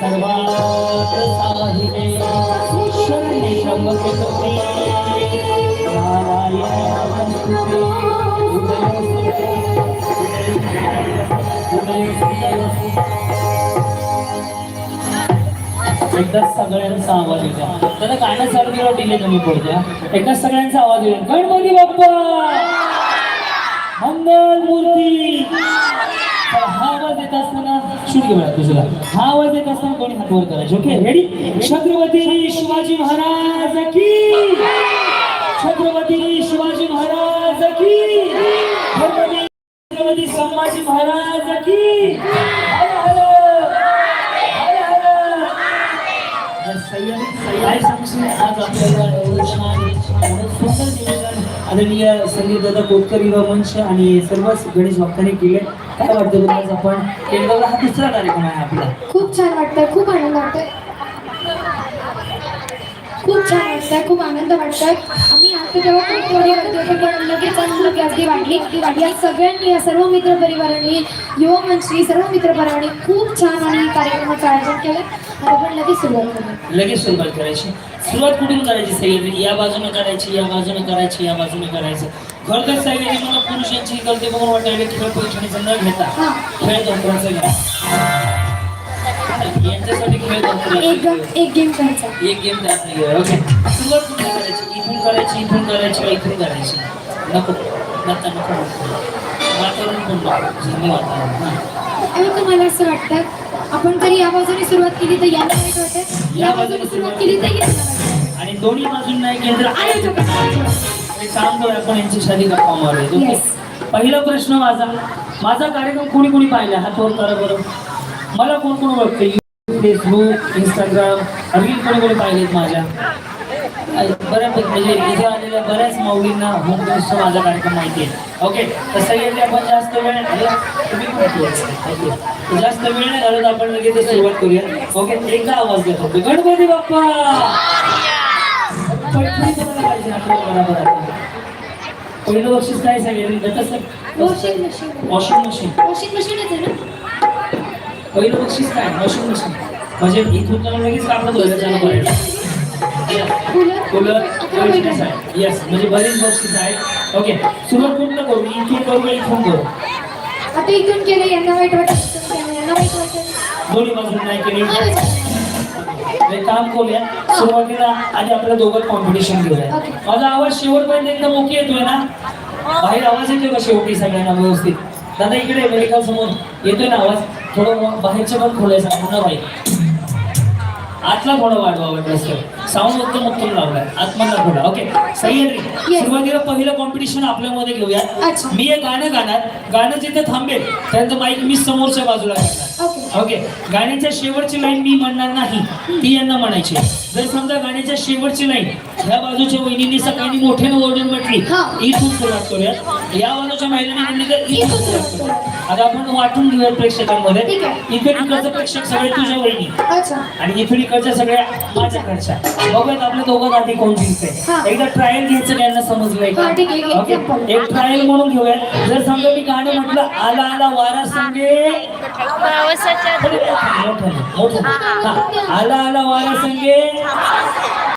सर्वात साहिते शरणे त्र्यंबके गौरी नारायण नमस्ते एकदा सगळ्यांचा आवाज येतो. त्याला गाणं चालू केलं डिले कमी पडतो एकदा सगळ्यांचा आवाज येईल. गणपती बाप्पा! मंगल मूर्ती तर हा आवाज येत की शूट दुसरा हा आवाज येत असताना कोणी हात वर करायचे? ओके रेडी छत्रपती शिवाजी महाराज की? छत्रपती शिवाजी महाराज की? छत्रपती संभाजी महाराज की? हर सांगशील आज आपल्याला एवढं सुंदर निवेदन आदरणीय संगीत दादा कोतकर युवा मंच आणि सर्वच गणेश भक्तांनी केले काय वाटतं तुला आज आपण केंद्राला हा दुसरा कार्यक्रम आहे आपला. खूप छान वाटतंय खूप आनंद वाटतोय. खूप छान वाटतंय खूप आनंद वाटतोय. आम्ही आता तेव्हा कोणत्याही करते होतो पण लगेच आम्हाला गॅसडी वाढली. या सगळ्यांनी या सर्व मित्र परिवारांनी युवा मंचनी सर्व मित्र परिवारांनी खूप छान आणि कार्यक्रमाचं आयोजन केलं. आपण लगेच सुरुवात करू लगेच सुरुवात करायची. सुरुवात कुठून करायची सह्याद्री या बाजूने करायची या बाजूने करायची या बाजूने करायचं. खरंतर सह्याद्री मला पुरुषांची गलती बघून वाटायला खेळ पैठणीचा न घेता खेळ तंत्राचा घ्या यांच्यासाठी खेळ तंत्र एक गेम करायचा एक गेम आहे ओके. सुरुवात कुठे करायची? इथून करायची इथून करायची इथून करायची? नको. नका नको. वातावरण पण नको. झाले वातावरण हां आणि तुम्हाला असं वाटतं आपण जर या बाजूने सुरुवात केली तर यांना वाईट वाटत? या बाजूने सुरुवात केली तर वाईट आणि दोन्ही बाजूंना नाही केंद्र आयोजक हे आपण गप्पा ओके. पहिला प्रश्न माझा माझा कार्यक्रम कोणी कोणी पाहिला? हात वर करा बरं. मला कोण कोण ओळखते? फेसबुक इंस्टाग्राम रील कोणी कोणी पाहिलेत माझ्या? बऱ्यापैकी म्हणजे इथे आलेल्या बऱ्याच माऊलींना होम मिनिस्टर माझा कार्यक्रम माहिती आहे. ओके? तसं येते आपण जास्त वेळ तुम्ही. तर जास्त वेळ नाही घालत आपण लगेच सुरुवात करूया. ओके? एकदा आवाज देतो गणपती बाप्पा! पाहिजे आपल्याला बरोबर आहे. पहिलं बक्षीस काय सांगेल? Washing machine. Washing machine. Washing मशीनच आहे ना? पहिलं बक्षीस काय? Washing machine. म्हणजे इथून त्याला लगेच कापड धुवायला चालू करायचं. कूलर येस म्हणजे बरेच बक्षीस आहेत. ओके सुरुवात कुठलं करू इथून करू का इथून करू? आता इथून केलं यांना वाईट वाटत यांना वाईट वाटत दोन्ही बाजून नाही केली. एक काम करूया. सुरुवातीला आधी आपल्या दोघं कॉम्पिटिशन घेऊया. माझा आवाज शेवटपर्यंत एकदम ओके येतोय ना? बाहेर आवाज येतोय का शेवटी सगळ्यांना व्यवस्थित? दादा इकडे मेडिकल समोर येतोय ना आवाज? थोडं बाहेरचं पण खोलायचं ना बाई? आतला थोडा वाढवा वाटलं साऊंड उत्तम उत्तम लावलाय. आतमधला थोडा ओके सह्याद्री. सुरुवातीला पहिलं कॉम्पिटिशन आपल्यामध्ये घेऊया. मी एक गाणं गाणार. गाणं जिथे थांबेल त्यानंतर माईक मी समोरच्या बाजूला घेणार ओके ओके गाण्याच्या शेवटची लाईन मी म्हणणार नाही. ती यांना म्हणायची जर समजा गाण्याच्या शेवटची लाईन ह्या बाजूच्या वहिनींनी सकाळी मोठ्यानं ओरडून म्हटली हा. इथून सुरुवात करूया या बाजूच्या महिलांनी म्हणली तर इथून सुरुवात करूया आता आपण वाटून घेऊया प्रेक्षकांमध्ये. ठीक आहे. इथे इकडचं प्रेक्षक सगळे तुझ्या वहिनी. अच्छा. आणि इथून इकडच्या सगळ्या माझ्याकडच्या. बघूयात आपल्या दोघं आधी कोण हा. जिंकते एकदा ट्रायल घ्यायचं त्यांना समजलंय का. एक ट्रायल म्हणून घेऊया जर समजा मी गाणं म्हटलं आला आला वारा संगे. मोठं मोठं हा. आला आला वारा संगे.